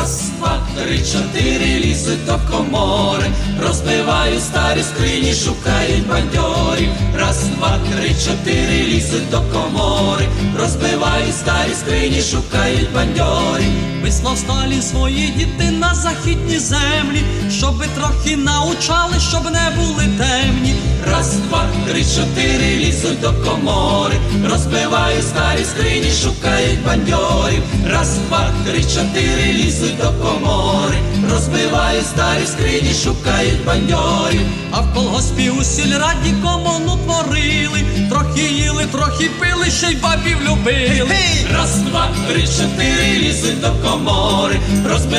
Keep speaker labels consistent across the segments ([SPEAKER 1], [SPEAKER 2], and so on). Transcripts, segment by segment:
[SPEAKER 1] Раз, два, три, чотири лізуть до комори, розбиваю старі скрині, шукають бандьорів. Раз, два, три, чотири лізуть до комори, розбиваю старі скрині, шукають бандьорів.
[SPEAKER 2] Вислав сталі свої діти на західні землі, щоби трохи научали, щоб не були темні.
[SPEAKER 1] Раз, два, три, чотири лізуть до комори, розбивають старі скрині, шукають бандьорів. Раз, два, три, чотири лізуть до комори, розбивають старі скрині, шукають бандьорів.
[SPEAKER 2] А в колгоспі у сільраді комону творили, трохи їли, трохи пили, ще й бабів любили.
[SPEAKER 1] Раз, два, три, чотири лізуть до комори,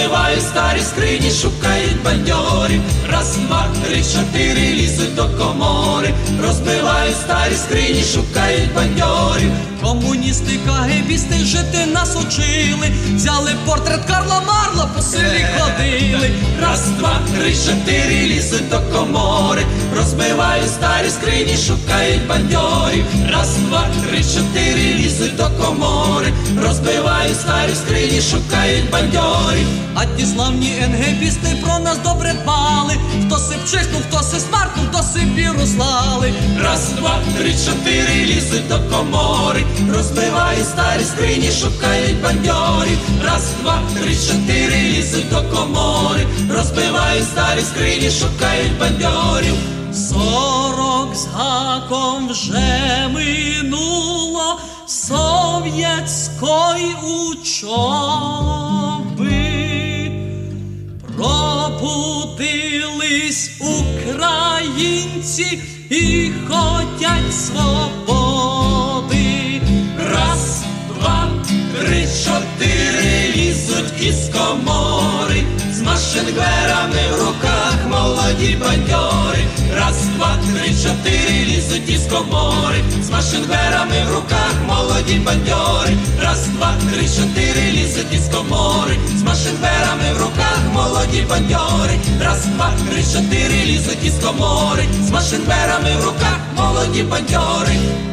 [SPEAKER 1] розбивають старі скрині, шукають бандьорів. Раз, два, три, чотири лізуть до комори, розбивають старі скрині, шукають бандьорів.
[SPEAKER 2] Комуністи, кагебісти жити нас учили, взяли портрет Карла Марла, по селі ходили.
[SPEAKER 1] Раз, два, три, чотири лізуть до комори, розбивають старі скрині, шукають бандьорів. Раз, два, розбивають старі скрині, шукають бандьорів.
[SPEAKER 2] А ті славні енгебісти про нас добре дбали. Хто си вчихнув, хто си смаркнув, хто си віру слали.
[SPEAKER 1] Раз, два, три, чотири лізуть до комори, розбивають старі скрині, шукають бандьорів. Раз, два, три, чотири лізуть до комори, розбивають старі скрині, шукають бандьорів.
[SPEAKER 2] Сорок з гаком вже минуло совєтської учоби. Пробудились українці і хотять свободи.
[SPEAKER 1] Раз, два, три, чотири лізуть із комори, з машингверами в руках молоді бандьори. Раз, два, три, чотири лізуть із комори, з машингверами в руках молоді бадьори, Раз, два, три, чотири лізуть із комори, з машингверами в руках молоді бадьори, Раз, два, три, чотири лізуть із комори, з машинперами в руках молоді бандьори.